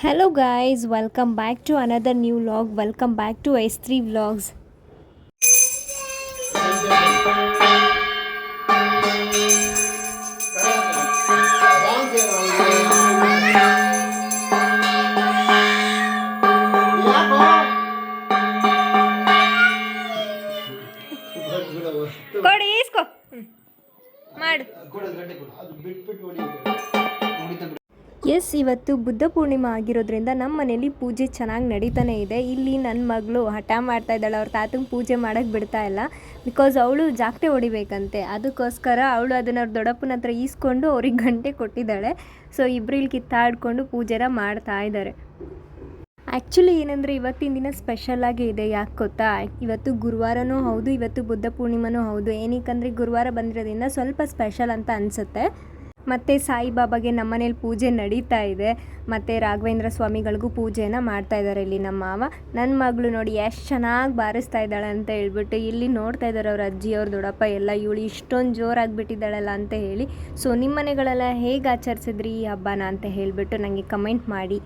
Hello guys, welcome back to another new vlog. Welcome back to S3 Vlogs. ಕೊಡಿ ಇಸ್ಕೋ ಮಾಡು S, ಇವತ್ತು ಬುದ್ಧ ಪೂರ್ಣಿಮೆ ಆಗಿರೋದ್ರಿಂದ ನಮ್ಮ ಮನೇಲಿ ಪೂಜೆ ಚೆನ್ನಾಗಿ ನಡೀತಾನೆ ಇದೆ. ಇಲ್ಲಿ ನನ್ನ ಮಗಳು ಹಠ ಮಾಡ್ತಾ ಇದ್ದಾಳೆ, ಅವ್ರ ತಾತಂಗೆ ಪೂಜೆ ಮಾಡೋಕ್ಕೆ ಬಿಡ್ತಾ ಇಲ್ಲ. ಬಿಕಾಸ್ ಅವಳು ಜಾಕ್ಟೆ ಹೊಡಿಬೇಕಂತೆ. ಅದಕ್ಕೋಸ್ಕರ ಅವಳು ಅದನ್ನು ಅವ್ರ ದೊಡ್ಡಪ್ಪನ ಹತ್ರ ಈಸ್ಕೊಂಡು ಅವ್ರಿಗೆ ಗಂಟೆ ಕೊಟ್ಟಿದ್ದಾಳೆ. ಸೊ ಇಬ್ಬರು ಇಲ್ಲಿ ಕಿತ್ತಾಡಿಕೊಂಡು ಪೂಜೆನ ಮಾಡ್ತಾ ಇದ್ದಾರೆ ಆ್ಯಕ್ಚುಲಿ ಏನಂದರೆ ಇವತ್ತಿನ ದಿನ ಸ್ಪೆಷಲಾಗಿ ಇದೆ, ಯಾಕೆ ಗೊತ್ತಾ? ಇವತ್ತು ಗುರುವಾರನೂ ಹೌದು, ಇವತ್ತು ಬುದ್ಧ ಪೂರ್ಣಿಮಾನೂ ಹೌದು. ಏನಕ್ಕಂದರೆ ಗುರುವಾರ ಬಂದಿರೋದ್ರಿಂದ ಸ್ವಲ್ಪ ಸ್ಪೆಷಲ್ ಅಂತ ಅನಿಸುತ್ತೆ. ಮತ್ತು ಸಾಯಿಬಾಬಾಗೆ ನಮ್ಮನೇಲಿ ಪೂಜೆ ನಡೀತಾ ಇದೆ. ಮತ್ತು ರಾಘವೇಂದ್ರ ಸ್ವಾಮಿಗಳಿಗೂ ಪೂಜೆನ ಮಾಡ್ತಾ ಇದ್ದಾರೆ ಇಲ್ಲಿ ನಮ್ಮ ಮಾವ. ನನ್ನ ಮಗಳು ನೋಡಿ ಎಷ್ಟು ಚೆನ್ನಾಗಿ ಬಾರಿಸ್ತಾ ಇದ್ದಾಳೆ ಅಂತ ಹೇಳ್ಬಿಟ್ಟು ಇಲ್ಲಿ ನೋಡ್ತಾ ಇದ್ದಾರೆ ಅವ್ರ ಅಜ್ಜಿ ಅವ್ರ ದೊಡ್ಡಪ್ಪ ಎಲ್ಲ, ಇವಳು ಇಷ್ಟೊಂದು ಜೋರಾಗಿಬಿಟ್ಟಿದ್ದಾಳಲ್ಲ ಅಂತ ಹೇಳಿ. ಸೊ ನಿಮ್ಮ ಮನೆಗಳೆಲ್ಲ ಹೇಗೆ ಆಚರಿಸಿದ್ರಿ ಈ ಹಬ್ಬನ? ಅಂತ ಹೇಳಿಬಿಟ್ಟು ನನಗೆ ಕಮೆಂಟ್ ಮಾಡಿ.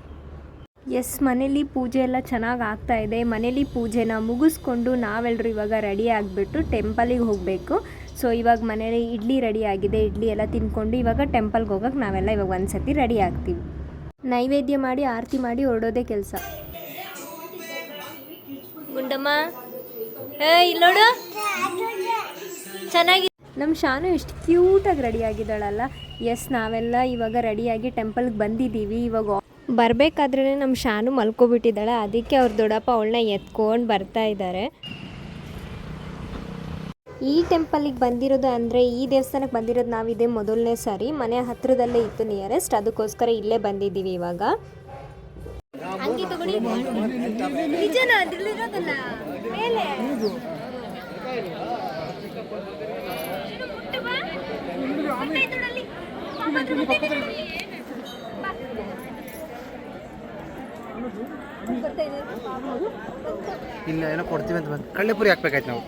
ಎಸ್ ಮನೇಲಿ ಪೂಜೆ ಎಲ್ಲ ಚೆನ್ನಾಗಿ ಆಗ್ತಾ ಇದೆ. ಮನೇಲಿ ಪೂಜೆನ ಮುಗಿಸ್ಕೊಂಡು ನಾವೆಲ್ಲರೂ ಇವಾಗ ರೆಡಿ ಆಗಿಬಿಟ್ಟು ಟೆಂಪಲಿಗೆ ಹೋಗಬೇಕು. ಸೊ ಇವಾಗ ಮನೇಲಿ ಇಡ್ಲಿ ರೆಡಿ ಆಗಿದೆ. ಇಡ್ಲಿ ಎಲ್ಲ ತಿನ್ಕೊಂಡು ಇವಾಗ ಟೆಂಪಲ್ಗೆ ಹೋಗೋಕೆ ನಾವೆಲ್ಲ ಇವಾಗ ಒಂದು ಸತಿ ರೆಡಿ ಆಗ್ತೀವಿ. ನೈವೇದ್ಯ ಮಾಡಿ, ಆರತಿ ಮಾಡಿ ಹೊರಡೋದೇ ಕೆಲಸ. ಗುಂಡಮ್ಮ. ಇಲ್ಲೋಡು ಚೆನ್ನಾಗಿ ನಮ್ಮ ಶಾನು ಎಷ್ಟು ಕ್ಯೂಟಾಗಿ ರೆಡಿ ಆಗಿದ್ದಾಳಲ್ಲ. ಎಸ್ ನಾವೆಲ್ಲ ಇವಾಗ ರೆಡಿಯಾಗಿ ಟೆಂಪಲ್ಗೆ ಬಂದಿದ್ದೀವಿ. ಇವಾಗ ಬರಬೇಕಾದ್ರೇ ನಮ್ಮ ಶಾನು ಮಲ್ಕೊಬಿಟ್ಟಿದ್ದಾಳೆ. ಅದಕ್ಕೆ ಅವ್ರ ದೊಡ್ಡಪ್ಪ ಅವಳನ್ನ ಎತ್ಕೊಂಡು ಬರ್ತಾ ಇದ್ದಾರೆ. ಈ ಟೆಂಪಲಿಗೆ ಬಂದಿರೋದು ಅಂದರೆ ಈ ದೇವಸ್ಥಾನಕ್ಕೆ ಬಂದಿರೋದು ನಾವಿದೆ ಮೊದಲನೇ ಸಾರಿ. ಮನೆ ಹತ್ರದಲ್ಲೇ ಇತ್ತು ನಿಯರೆಸ್ಟ್ ಅದಕ್ಕೋಸ್ಕರ ಇಲ್ಲೇ ಬಂದಿದ್ದೀವಿ ಇವಾಗ. ಮೇಲೆ. ಇಲ್ಲ ಏನೋ ಕೊಡ್ತೀವಿ ಅಂತ ಬಂದು ಕಳ್ಳೆಪುರಿ ಹಾಕ್ಬೇಕಾಯ್ತು ನಾವು.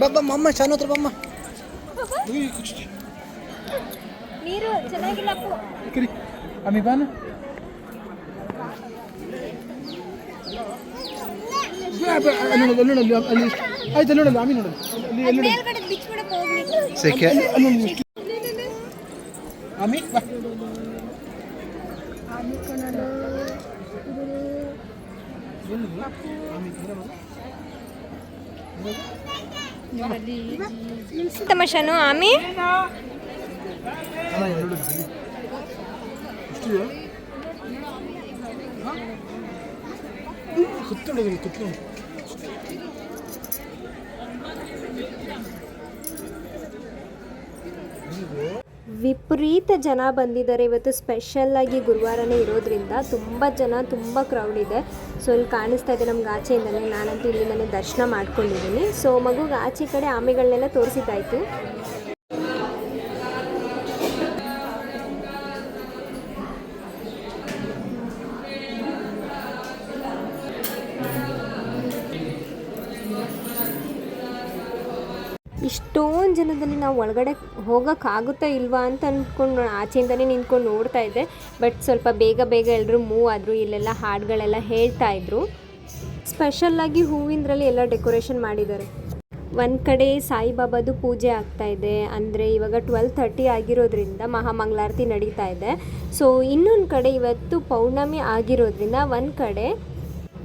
ಬಮ್ಮ ಮಮ್ಮ ಶಾನು ಹತ್ರ ಬಮ್ಮ. ನೀರು ಚೆನ್ನಾಗಿಲ್ಲ ಅಮ್ಮಿ ಬಾನು ಅಲ್ಲಿ ಆಯ್ತು ನೋಡಲ್ಲ ಆಮಿ ನೋಡಲ್ಲ. ಅಲ್ಲಿ ಎಲ್ಲಿ ಮೇಲ್ಗಡೆ ಬಿಚ್ಬಿಡಕ್ಕೆ ಹೋಗ್ಲಿ ಸೆಕೆ ಆಮಿ? ಬಾ ತಮ್ಮ ಶಾನು ಆಮಿ ಕುತ್ಕೊಂಡು ಕುತ್ಕೊಂಡು ವಿಪರೀತ ಜನ ಬಂದಿದ್ದಾರೆ. ಇವತ್ತು ಸ್ಪೆಷಲ್ಲಾಗಿ ಗುರುವಾರನೇ ಇರೋದ್ರಿಂದ ತುಂಬ ಜನ, ತುಂಬ ಕ್ರೌಡ್ ಇದೆ. ಸೊ ಇಲ್ಲಿ ಕಾಣಿಸ್ತಾ ಇದೆ ನಮ್ಗೆ ಆಚೆಯಿಂದಲೇ. ನಾನಂತೂ ಇಲ್ಲಿಂದಲೇ ದರ್ಶನ ಮಾಡ್ಕೊಂಡಿದ್ದೀನಿ. ಸೊ ಮಗುಗೆ ಆಚೆ ಕಡೆ ಆಮೆಗಳನ್ನೆಲ್ಲ ತೋರಿಸಿದ್ದಾಯಿತು. ಜನದಲ್ಲಿ ನಾವು ಒಳಗಡೆ ಹೋಗೋಕ್ಕಾಗುತ್ತಾ ಇಲ್ವಾ ಅಂತ ಅಂದ್ಕೊಂಡು ಆಚೆಯಿಂದನೇ ನಿಂತ್ಕೊಂಡು ನೋಡ್ತಾ ಇದ್ದೆ. ಬಟ್ ಸ್ವಲ್ಪ ಬೇಗ ಬೇಗ ಎಲ್ಲರೂ ಮೂವ್ ಆದರು, ಇಲ್ಲೆಲ್ಲ ಹಾಡುಗಳೆಲ್ಲ ಹೇಳ್ತಾ ಇದ್ರು. ಸ್ಪೆಷಲ್ಲಾಗಿ ಹೂವಿಂದ್ರಲ್ಲಿ ಎಲ್ಲ ಡೆಕೋರೇಷನ್ ಮಾಡಿದ್ದಾರೆ. ಒಂದು ಕಡೆ ಸಾಯಿಬಾಬಾದು ಪೂಜೆ ಆಗ್ತಾ ಇದೆ. ಅಂದರೆ ಇವಾಗ ಟ್ವೆಲ್ ಥರ್ಟಿ ಆಗಿರೋದ್ರಿಂದ ಮಹಾಮಂಗಳಾರತಿ ನಡೀತಾ ಇದೆ. ಸೊ ಇನ್ನೊಂದು ಕಡೆ ಇವತ್ತು ಪೌರ್ಣಮಿ ಆಗಿರೋದ್ರಿಂದ ಒಂದು ಕಡೆ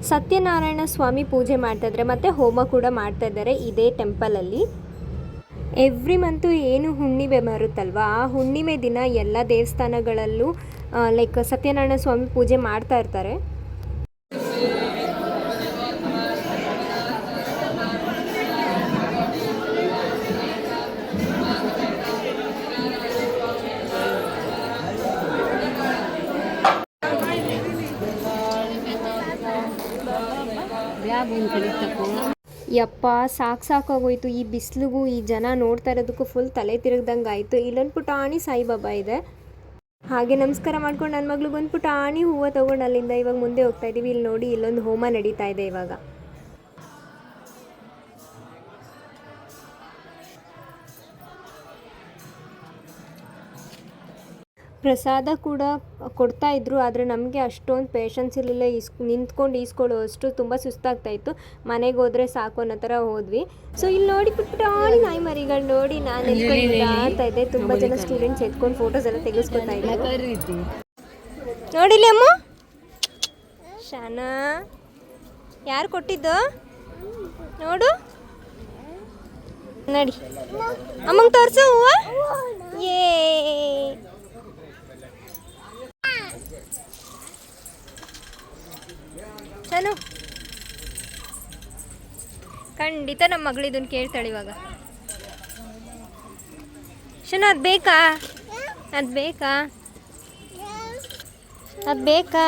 ಸತ್ಯನಾರಾಯಣ ಸ್ವಾಮಿ ಪೂಜೆ ಮಾಡ್ತಾಯಿದ್ದಾರೆ ಮತ್ತು ಹೋಮ ಕೂಡ ಮಾಡ್ತಾ ಇದ್ದಾರೆ ಇದೇ ಟೆಂಪಲಲ್ಲಿ ಎವ್ರಿ ಮಂತು ಏನು ಹುಣ್ಣಿಮೆ ಬರುತ್ತಲ್ವ? ಆ ಹುಣ್ಣಿಮೆ ದಿನ ಎಲ್ಲ ದೇವಸ್ಥಾನಗಳಲ್ಲೂ ಲೈಕ್ ಸತ್ಯನಾರಾಯಣ ಸ್ವಾಮಿ ಪೂಜೆ ಮಾಡ್ತಾ ಇರ್ತಾರೆ. ಯಪ್ಪ, ಸಾಕು ಸಾಕಾಗೋಯ್ತು. ಈ ಬಿಸಿಲಿಗೂ ಈ ಜನ ನೋಡ್ತಾ ಇರೋದಕ್ಕೂ ಫುಲ್ ತಲೆ ತಿರುಗ್ದಂಗೆ ಆಯಿತು ಇಲ್ಲೊಂದು ಪುಟಾಣಿ ಸಾಯಿಬಾಬಾ ಇದೆ. ಹಾಗೆ ನಮಸ್ಕಾರ ಮಾಡ್ಕೊಂಡು ನನ್ನ ಒಂದು ಪುಟಾಣಿ ಹೂವು ತೊಗೊಂಡು ಅಲ್ಲಿಂದ ಇವಾಗ ಮುಂದೆ ಹೋಗ್ತಾ ಇದ್ದೀವಿ ಇಲ್ಲಿ ನೋಡಿ, ಇಲ್ಲೊಂದು ಹೋಮ ನಡೀತಾ ಇದೆ ಇವಾಗ. ಪ್ರಸಾದ ಕೂಡ ಕೊಡ್ತಾ ಇದ್ರು ಆದರೆ ನಮಗೆ ಅಷ್ಟೊಂದು ಪೇಷನ್ಸ್ ಇರಲಿಲ್ಲ. ಈಸ್ ನಿಂತ್ಕೊಂಡು ಈಸ್ಕೊಳ್ಳೋ ಅಷ್ಟು ತುಂಬ ಸುಸ್ತಾಗ್ತಾ ಇತ್ತು. ಮನೆಗೆ ಹೋದ್ರೆ ಸಾಕು ಅನ್ನೋ ಥರ ಹೋದ್ವಿ. ಸೊ ಇಲ್ಲಿ ನೋಡಿ ಪುಟ್ಟಾಳಿ ನಾಯಿ ಮರಿಗಳು ನೋಡಿ ನಾನು ಎತ್ಕೊಂಡು ಇದ್ದೆ ತುಂಬ ಜನ ಸ್ಟೂಡೆಂಟ್ಸ್ ಎತ್ಕೊಂಡು ಫೋಟೋಸ್ ಎಲ್ಲ ತೆಗೆಸ್ಕೊತಾ ಇದ್ದೆ ನೋಡಿಲಿ ಅಮ್ಮ. ಶಾನಾ. ಯಾರು ಕೊಟ್ಟಿದ್ದು? ನೋಡು. ನಡಿ. ಅಮ್ಮಂಗೆ ತೋರಿಸು ಹೂವ. ಏ ಚನು ಖಂಡಿತ ನಮ್ಮ ಮಗಳು ಇದನ್ನು ಕೇಳ್ತಾಳೆ ಇವಾಗ. ಶನ ಅದು ಬೇಕಾ? ಅದು ಬೇಕಾ? ಅದು ಬೇಕಾ?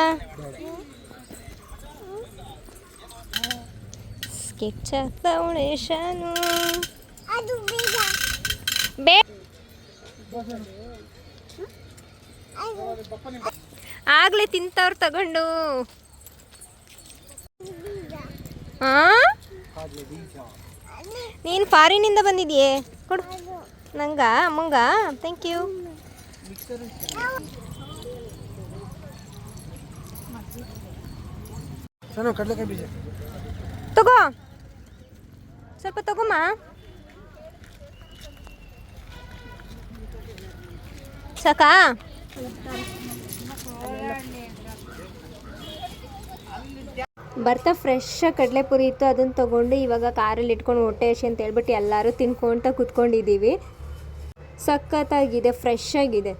ಸ್ಕೆಚ್ ಆಗ್ತಾವಳೆ ಶಾನು. ಬೇ ಆಗ್ಲೇ ತಿಂತವ್ರು ತಗೊಂಡು. ನೀನು ಫಾರಿನಿಂದ ಬಂದಿದೆಯೇ? ಕೊಡು. ನಂಗ ಅಮ್ಮಂಗ? ಥ್ಯಾಂಕ್ ಯು ತಗೋ. ಸ್ವಲ್ಪ ತಗೋಮ್ಮ ಸಾಕಾ? ಬರ್ತಾ ಫ್ರೆಶ್ ಕಡಲೆಪುರಿ ಇತ್ತು, ಅದನ್ನು ತೊಗೊಂಡು ಇವಾಗ ಕಾರಲ್ಲಿ ಇಟ್ಕೊಂಡು ಹೊಟ್ಟೆ ಹಸಿ ಅಂತ ಹೇಳ್ಬಿಟ್ಟು ಎಲ್ಲರೂ ತಿನ್ಕೊಂತ ಕುತ್ಕೊಂಡಿದ್ದೀವಿ ಸಖತ್ತಾಗಿದೆ ಫ್ರೆಶ್ ಆಗಿದೆ.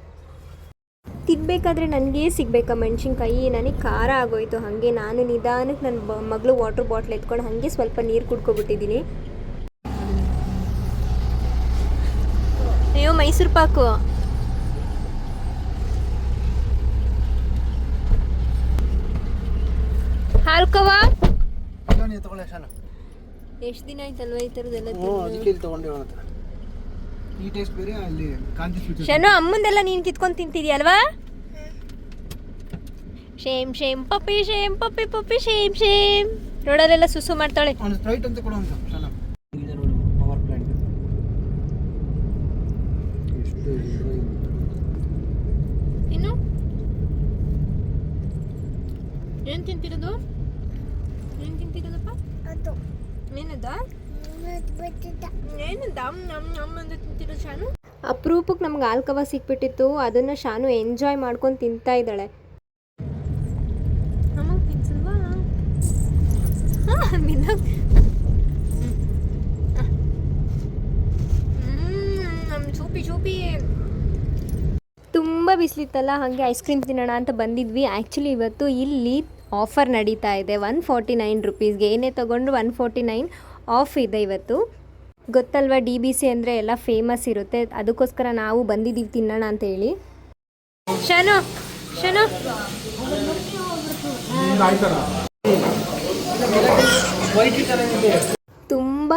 ತಿನ್ಬೇಕಾದ್ರೆ ನನಗೆ ಸಿಗ್ಬೇಕಾ ಮೆಣಸಿನ್ಕಾಯಿ. ನನಗೆ ಖಾರ ಆಗೋಯ್ತು, ಹಾಗೆ ನಾನು ನಿಧಾನಕ್ಕೆ ನನ್ನ ಮಗಳು ವಾಟರ್ ಬಾಟ್ಲ್ ಎತ್ಕೊಂಡು ಹಾಗೆ ಸ್ವಲ್ಪ ನೀರು ಕುಡ್ಕೊಬಿಟ್ಟಿದ್ದೀನಿ ಅಯ್ಯೋ, ಮೈಸೂರು ಪಾಕು. ತಗೊಳ್ಳೆ ಎಷ್ಟು ದಿನ ಆಯ್ತಲ್ವ ಈ ಥರದ್ದೆಲ್ಲ ಹ್ಞೂ ಅದಕ್ಕೆ ಇಲ್ಲಿ ತೊಗೊಂಡೆ ಅವನ ಹತ್ರ ಈ ಟೇಸ್ಟ್ ಬೇರೆ ಅಲ್ಲಿ ಕಾಂತಿ ಸ್ವೀಟ್ ಶನು ಅಮ್ಮಂದೆಲ್ಲ ನೀನು ಕಿತ್ಕೊಂಡು ತಿಂತಿದ್ಯಲ್ವಾ? Shame shame puppy shame puppy puppy shame shame. ರೋಡಲ್ಲೆಲ್ಲ ಸುಸು ಮಾಡ್ತಾಳೆ. ಒಂದು ಸ್ಪ್ರೈಟ್ ಅಂತ ಕೊಡು ಅಂತ ಶಾನ ಇದೆ ನೋಡು ಪವರ್ ಪ್ಲಾಂಟ್ ಎಷ್ಟು ಇನ್ನು? ಏನು ತಿಂತಿರೋದು? ಅಂತ ತಿಂತಿರೋ ಶಾನು? ಅಪರೂಪಕ್ಕೆ ನಮ್ಗೆ ಆಲ್ಕವ ಸಿಕ್ಬಿಟ್ಟಿತ್ತು. ಅದನ್ನು ಶಾನು ಎಂಜಾಯ್ ಮಾಡ್ಕೊಂಡು ತಿಂತಾ ಇದ್ದಾಳೆ. ಅಮ್ಮಂಗೆ ತಿನ್ಸಲ್ವಾ? ಹಾಂ ಬಿದ್ದೋಗ್ ಚೂಪಿ ಚೂಪಿ ತುಂಬ ಬಿಸಿಲಿತ್ತಲ್ಲ ಹಾಗೆ ಐಸ್ ಕ್ರೀಮ್ ತಿನ್ನೋಣ ಅಂತ ಬಂದಿದ್ವಿ. ಆ್ಯಕ್ಚುಲಿ ಇವತ್ತು ಇಲ್ಲಿ ಆಫರ್ ನಡೀತಾ ಇದೆ. ಒನ್ ಫಾರ್ಟಿ ನೈನ್ ರುಪೀಸ್ಗೆ ಏನೇ ತೊಗೊಂಡ್ರು ಒನ್ ಫೋರ್ಟಿ ನೈನ್ ಆಫ್ ಇದೆ ಇವತ್ತು. ಗೊತ್ತಲ್ವಾ ಡಿ ಬಿ ಸಿ ಅಂದರೆ ಎಲ್ಲ ಫೇಮಸ್ ಇರುತ್ತೆ. ಅದಕ್ಕೋಸ್ಕರ ನಾವು ಬಂದಿದ್ದೀವಿ ತಿನ್ನೋಣ ಅಂತ ಹೇಳಿ. ಶನು ಶನು. ತುಂಬ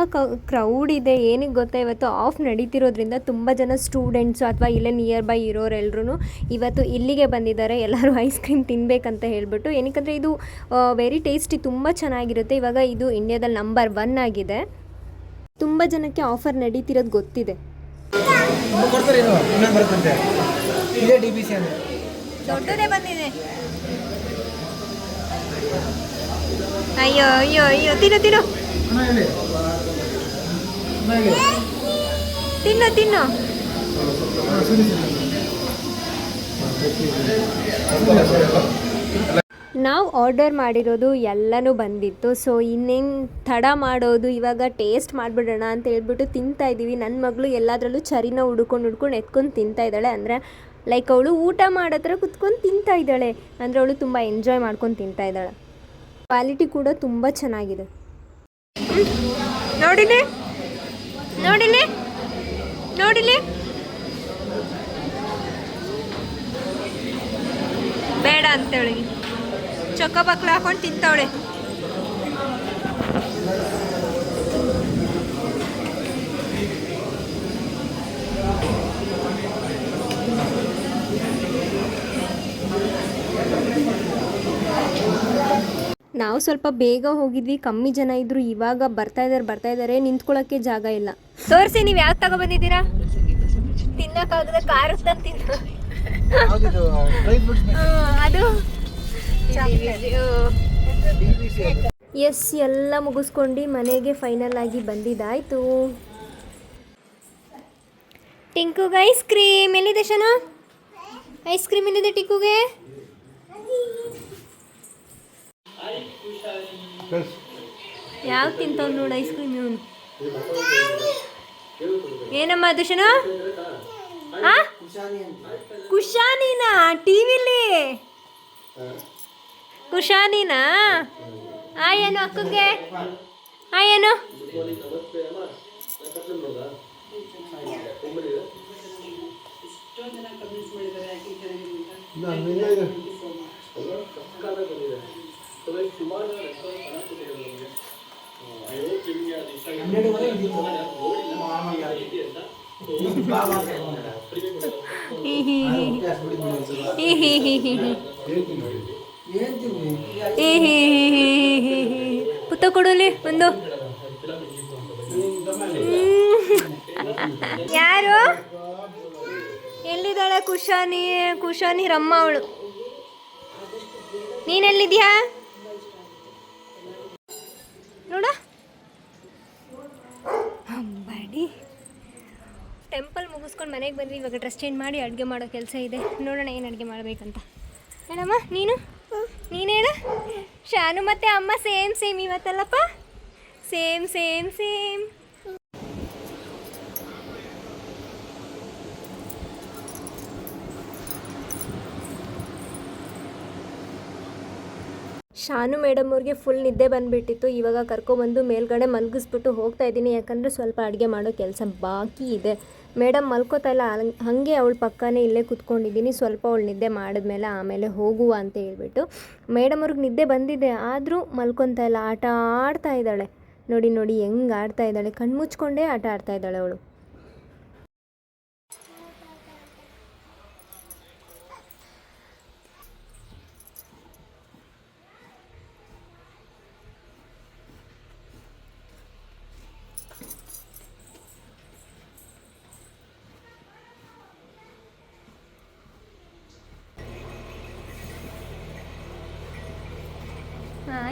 ಕ್ರೌಡ್ ಇದೆ. ಏನಕ್ಕೆ ಗೊತ್ತಾ? ಇವತ್ತು ಆಫ್ ನಡೀತಿರೋದ್ರಿಂದ ತುಂಬ ಜನ ಸ್ಟೂಡೆಂಟ್ಸು ಅಥವಾ ಇಲ್ಲೇ ನಿಯರ್ ಬೈ ಇರೋರೆಲ್ಲರೂ ಇವತ್ತು ಇಲ್ಲಿಗೆ ಬಂದಿದ್ದಾರೆ. ಎಲ್ಲರೂ ಐಸ್ ಕ್ರೀಮ್ ತಿನ್ನಬೇಕಂತ ಹೇಳ್ಬಿಟ್ಟು. ಏನಕ್ಕಂದರೆ ಇದು ವೆರಿ ಟೇಸ್ಟಿ ತುಂಬ ಚೆನ್ನಾಗಿರುತ್ತೆ. ಇವಾಗ ಇದು ಇಂಡಿಯಾದಲ್ಲಿ ನಂಬರ್ ಒನ್ ಆಗಿದೆ. ತುಂಬ ಜನಕ್ಕೆ ಆಫರ್ ನಡೀತಿರೋದು ಗೊತ್ತಿದೆ. ಕೊಡ್ತಾರೆ ಇದು ಇನ್ನೊಂದು ಬರುತ್ತಂತೆ. ಇದೇ ಡಿ ಬಿ ಸಿ ಅಂದರೆ. ದೊಡ್ಡದೇ ಬಂದಿದೆ. ಅಯ್ಯೋ ಅಯ್ಯೋ ಅಯ್ಯೋ ತಿನ್ನು Tino, tino. ಸರಿ ನಾವು ಆರ್ಡರ್ ಮಾಡಿರೋದು ಎಲ್ಲನೂ ಬಂದಿತ್ತು. ಸೊ ಇನ್ನೇನು ತಡ ಮಾಡೋದು ಇವಾಗ ಟೇಸ್ಟ್ ಮಾಡಿಬಿಡೋಣ ಅಂತ ಹೇಳ್ಬಿಟ್ಟು ತಿಂತಾ ಇದ್ದೀವಿ ನನ್ನ ಮಗಳು ಎಲ್ಲದರಲ್ಲೂ ಚರಿನ ಹುಡ್ಕೊಂಡು ಹುಡ್ಕೊಂಡು ಎತ್ಕೊಂಡು ತಿಂತಾ ಇದ್ದಾಳೆ. ಅಂದರೆ ಲೈಕ್ ಅವಳು ಊಟ ಮಾಡೋ ಹತ್ರ ಕುತ್ಕೊಂಡು ತಿಂತಾ ಇದ್ದಾಳೆ. ಅಂದರೆ ಅವಳು ತುಂಬ ಎಂಜಾಯ್ ಮಾಡ್ಕೊಂಡು ತಿಂತಾ ಇದ್ದಾಳೆ. ಕ್ವಾಲಿಟಿ ಕೂಡ ತುಂಬ ಚೆನ್ನಾಗಿದೆ. ನೋಡಿಲಿ? ನೋಡಿಲಿ? ನೋಡಿಲಿ? ಬೇಡ ಅಂತೇಳಿ. ಚೊಕ್ಕ ಬಕ್ಲ ಹಾಕೊಂಡು ತಿಂತಾವಳೆ. ನಾವು ಸ್ವಲ್ಪ ಬೇಗ ಹೋಗಿದ್ವಿ ಕಮ್ಮಿ ಜನ ಇದ್ರು ಇವಾಗ ಬರ್ತಾ ಇದಾರೆ ಬರ್ತಾ ಇದಾರೆ ನಿಂತ್ಕೊಳ್ಳೋಕ್ಕೆ ಜಾಗ ಇಲ್ಲ. ತೋರಿಸಿ ನೀವು ಯಾವ್ದು ತಗೊಬಂದಿದ್ದೀರಾ ತಿನ್ನಕ್ಕಾಗದ ಖಾರದ ತಿನ್ನ. ಅದು. ಎಸ್ ಎಲ್ಲ ಮುಗಿಸ್ಕೊಂಡು ಮನೆಗೆ ಫೈನಲ್ ಆಗಿ ಬಂದಿದ್ದಾಯ್ತು. ಟಿಂಕುಗೆ ಐಸ್ ಕ್ರೀಮ್ ಎಲ್ಲಿದೆ ಶನ? ಐಸ್ ಕ್ರೀಮ್ ಎಲ್ಲಿದೆ ಟಿಂಕುಗೆ? ಯಾವ ತಿಂತಾವ್ ನೋಡು ಐಸ್ ಕ್ರೀಮ್ ಇವನು. ಏನಮ್ಮ ದುಶನು ಕುಶಾನಿನ? ಟಿವಿಲಿ ಕುಶಾನಿನ? ಆ ಏನು ಅಕ್ಕಗೆ? ಆ ಏನು? ಪುತ್ತ ಕೊಡಲಿ ಒಂದು ಯಾರು ಎಲ್ಲಿದ್ದಾಳೆ ಕುಶಾನಿ ಕುಶಾನಿ ರಮ್ಮ ಅವಳು ನೀನೆಲ್ಲಿದ್ಯಾ ನೋಡ. ಅಂಬಾಡಿ. ಟೆಂಪಲ್ ಮುಗಿಸ್ಕೊಂಡು ಮನೆಗೆ ಬಂದ್ವಿ, ಇವಾಗ ಡ್ರೆಸ್ ಚೇಂಜ್ ಮಾಡಿ ಅಡುಗೆ ಮಾಡೋ ಕೆಲಸ ಇದೆ. ನೋಡೋಣ ಏನು ಅಡುಗೆ ಮಾಡಬೇಕಂತ. ಹೇಳಮ್ಮ, ನೀನು? ನೀನು ಹೇಳ ಶಾನು ಮತ್ತು ಅಮ್ಮ same same ಇವತ್ತಲ್ಲಪ್ಪ? Same same same. Shanu madam ಅವ್ರಿಗೆ ಫುಲ್ ನಿದ್ದೆ ಬಂದುಬಿಟ್ಟಿತ್ತು. ಇವಾಗ ಕರ್ಕೊಬಂದು ಮೇಲ್ಗಡೆ ಮಲಗಿಸ್ಬಿಟ್ಟು ಹೋಗ್ತಾ ಇದ್ದೀನಿ. ಯಾಕಂದರೆ ಸ್ವಲ್ಪ ಅಡುಗೆ ಮಾಡೋ ಕೆಲಸ ಬಾಕಿ ಇದೆ. ಮೇಡಮ್ ಮಲ್ಕೋತಾ ಇಲ್ಲ. ಹಂಗ್- ಅವಳ ಪಕ್ಕನೇ ಇಲ್ಲೇ ಕುತ್ಕೊಂಡಿದ್ದೀನಿ. ಸ್ವಲ್ಪ ಅವಳು ನಿದ್ದೆ ಮಾಡಿದ್ಮೇಲೆ ಆಮೇಲೆ ಹೋಗುವ ಅಂತ ಹೇಳ್ಬಿಟ್ಟು ಮೇಡಮ್ ಅವ್ರಿಗೆ ನಿದ್ದೆ ಬಂದಿದೆ. ಆದರೂ ಮಲ್ಕೊತಾ ಇಲ್ಲ. ಆಟ ಆಡ್ತಾ ಇದ್ದಾಳೆ. ನೋಡಿ ನೋಡಿ, ಹೆಂಗೆ ಆಡ್ತಾ ಇದ್ದಾಳೆ. ಕಣ್ಮುಚ್ಕೊಂಡೇ ಆಟ ಆಡ್ತಾ ಇದ್ದಾಳೆ ಅವಳು.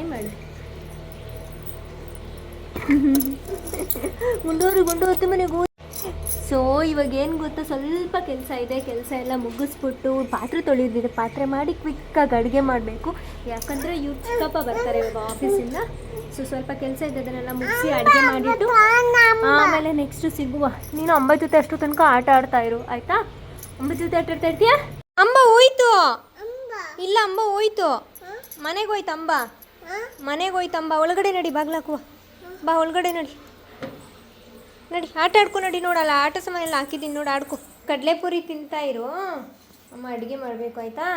ಹಾಯ್ ಮಾಡಿ. ಗುಂಡೂರು ಗುಂಡೂರು ಮನೆಗೆ ಹೋಗಿ ಸೊ ಇವಾಗ ಏನು ಗೊತ್ತಾ? ಸ್ವಲ್ಪ ಕೆಲಸ ಇದೆ ಕೆಲಸ ಎಲ್ಲ ಮುಗಿಸ್ಬಿಟ್ಟು ಪಾತ್ರೆ ತೊಳೆದಿದೆ. ಪಾತ್ರೆ ಮಾಡಿ ಕ್ವಿಕ್ಕಾಗಿ ಅಡುಗೆ ಮಾಡಬೇಕು. ಯಾಕಂದರೆ ಇವ್ರು ಚಿಕ್ಕಪ್ಪ ಬರ್ತಾರೆ ಇವಾಗ ಆಫೀಸಿಂದ ಸೊ ಸ್ವಲ್ಪ ಕೆಲಸ ಇದೆ ಅದನ್ನೆಲ್ಲ ಮುಗಿಸಿ ಅಡುಗೆ ಮಾಡಿಟ್ಟು ಆಮೇಲೆ ನೆಕ್ಸ್ಟ್ ಸಿಗುವ. ನೀನು ಅಂಬ ಜೊತೆ ಅಷ್ಟು ತನಕ ಆಟ ಆಡ್ತಾ ಇರು ಆಯ್ತಾ? ಅಂಬ ಜೊತೆ ಆಟ ಆಡ್ತಾ ಇರ್ತೀಯಾ? ಅಂಬ ಹೋಯ್ತು. ಇಲ್ಲ ಅಂಬ ಹೋಯ್ತು. ಮನೆಗೆ ಹೋಯ್ತು ಅಂಬ. ಮನೆಗೆ ಹೋಯ್ತಮ್ಮ ಬಾ ಒಳಗಡೆ ನಡಿ ಬಾಗ್ಲಾಕುವ ಬಾ, ಒಳಗಡೆ ನಡಿ. ನಡಿ, ಆಟ ಆಡ್ಕೊ ನಡಿ ನೋಡಲ್ಲ, ಆಟ ಸಮಯ ಎಲ್ಲ ಹಾಕಿದ್ದೀನಿ ನೋಡಿ, ಆಡ್ಕೊ. ಕಡಲೆಪುರಿ ತಿಂತಾ ಇರು. ಅಮ್ಮ ಅಡುಗೆ ಮಾಡಬೇಕು, ಆಯಿತಾ?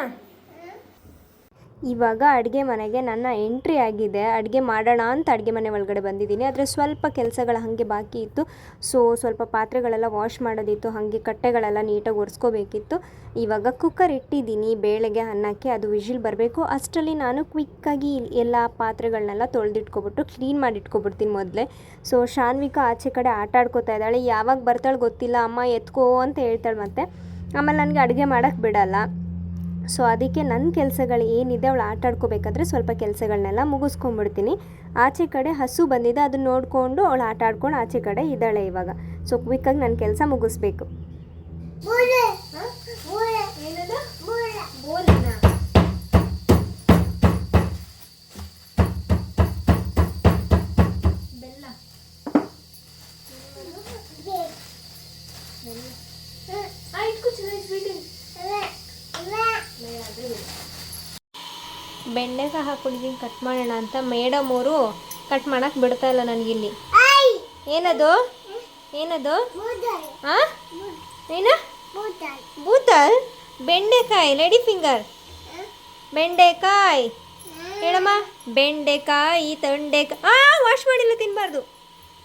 ಇವಾಗ ಅಡುಗೆ ಮನೆಗೆ ನನ್ನ ಎಂಟ್ರಿ ಆಗಿದೆ. ಅಡುಗೆ ಮಾಡೋಣ ಅಂತ ಅಡುಗೆ ಮನೆ ಒಳಗಡೆ ಬಂದಿದ್ದೀನಿ. ಆದರೆ ಸ್ವಲ್ಪ ಕೆಲಸಗಳು ಹಾಗೆ ಬಾಕಿ ಇತ್ತು. ಸೊ ಸ್ವಲ್ಪ ಪಾತ್ರೆಗಳೆಲ್ಲ ವಾಶ್ ಮಾಡೋದಿತ್ತು. ಹಾಗೆ ಕಟ್ಟೆಗಳೆಲ್ಲ ನೀಟಾಗಿ ಒರೆಸ್ಕೋಬೇಕಿತ್ತು. ಇವಾಗ ಕುಕ್ಕರ್ ಇಟ್ಟಿದ್ದೀನಿ. ಬೇಳೆಗೆ, ಅನ್ನಕ್ಕೆ ಅದು ವಿಷಿಲ್ ಬರಬೇಕು. ಅಷ್ಟರಲ್ಲಿ ನಾನು ಕ್ವಿಕ್ಕಾಗಿ ಎಲ್ಲ ಪಾತ್ರೆಗಳನ್ನೆಲ್ಲ ತೊಳೆದಿಟ್ಕೊಬಿಟ್ಟು ಕ್ಲೀನ್ ಮಾಡಿ ಇಟ್ಕೊಬಿಡ್ತೀನಿ ಮೊದಲೇ. ಸೊ ಶಾನ್ವಿಕಾ ಆಚೆ ಕಡೆ ಆಟ ಆಡ್ಕೋತಾ ಇದ್ದಾಳೆ. ಯಾವಾಗ ಬರ್ತಾಳೆ ಗೊತ್ತಿಲ್ಲ. ಅಮ್ಮ ಎತ್ಕೋ ಅಂತ ಹೇಳ್ತಾಳೆ ಮತ್ತೆ. ಆಮೇಲೆ ನನಗೆ ಅಡುಗೆ ಮಾಡೋಕ್ಕೆ ಬಿಡಲ್ಲ. ಸೊ ಅದಕ್ಕೆ ನನ್ನ ಕೆಲಸಗಳು ಏನಿದೆ ಅವಳು ಆಟ ಆಡ್ಕೋಬೇಕಾದ್ರೆ ಸ್ವಲ್ಪ ಕೆಲಸಗಳನ್ನೆಲ್ಲ ಮುಗಿಸ್ಕೊಂಡ್ಬಿಡ್ತೀನಿ ಆಚೆ ಕಡೆ ಹಸು ಬಂದಿದೆ ಅದನ್ನ ನೋಡಿಕೊಂಡು ಅವಳು ಆಟ ಆಡ್ಕೊಂಡು ಆಚೆ ಕಡೆ ಇದ್ದಾಳೆ ಇವಾಗ. ಸೊ ಕ್ವಿಕ್ಕಾಗಿ ನನ್ನ ಕೆಲಸ ಮುಗಿಸ್ಬೇಕು. ಬೆಂಡೆಕಾಯಿ ಹಾಕೊಂಡಿದ್ದೀನಿ ಕಟ್ ಮಾಡೋಣ ಅಂತ. ಮೇಡಮ್ ಅವರು ಕಟ್ ಮಾಡಕ್ಕೆ ಬಿಡ್ತಾ ಇಲ್ಲ ನನಗಿಲ್ಲಿ ಏನದು? ಏನದು? ಹಾಂ ಏನು? ಬೂತಲ್ ಬೆಂಡೆಕಾಯಿ ಲೇಡಿ ಫಿಂಗರ್ ಬೆಂಡೆಕಾಯಿ. ಹೇಳಮ್ಮ ಬೆಂಡೆಕಾಯಿ ತೊಂಡೆಕಾಯಿ. ಆ ವಾಶ್ ಮಾಡಿಲ್ಲ ತಿನ್ಬಾರ್ದು.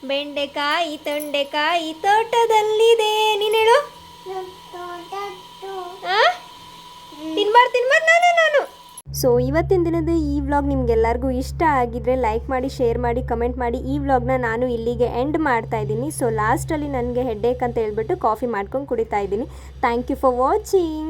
ಬೆಂಡೆಕಾಯಿ ತೊಂಡೆಕಾಯಿ ತೋಟದಲ್ಲಿದೆ. ನೀನು ಹೇಳು. ಹಾಂ ತಿನ್ಬಾರ್ದು ತಿನ್ಬಾರ್ದು. ನಾನು ನಾನು. ಸೊ ಇವತ್ತಿನ ದಿನದ ಈ ವ್ಲಾಗ್ ನಿಮಗೆಲ್ಲರಿಗೂ ಇಷ್ಟ ಆಗಿದ್ರೆ ಲೈಕ್ ಮಾಡಿ ಶೇರ್ ಮಾಡಿ ಕಮೆಂಟ್ ಮಾಡಿ ಈ ವ್ಲಾಗ್ನ ನಾನು ಇಲ್ಲಿಗೆ ಎಂಡ್ ಮಾಡ್ತಾ ಇದ್ದೀನಿ. ಸೊ ಲಾಸ್ಟಲ್ಲಿ ನನಗೆ ಹೆಡ್ಡೇಕ್ ಅಂತ ಹೇಳ್ಬಿಟ್ಟು ಕಾಫಿ ಮಾಡ್ಕೊಂಡು ಕುಡಿತಾ ಇದ್ದೀನಿ. Thank you for watching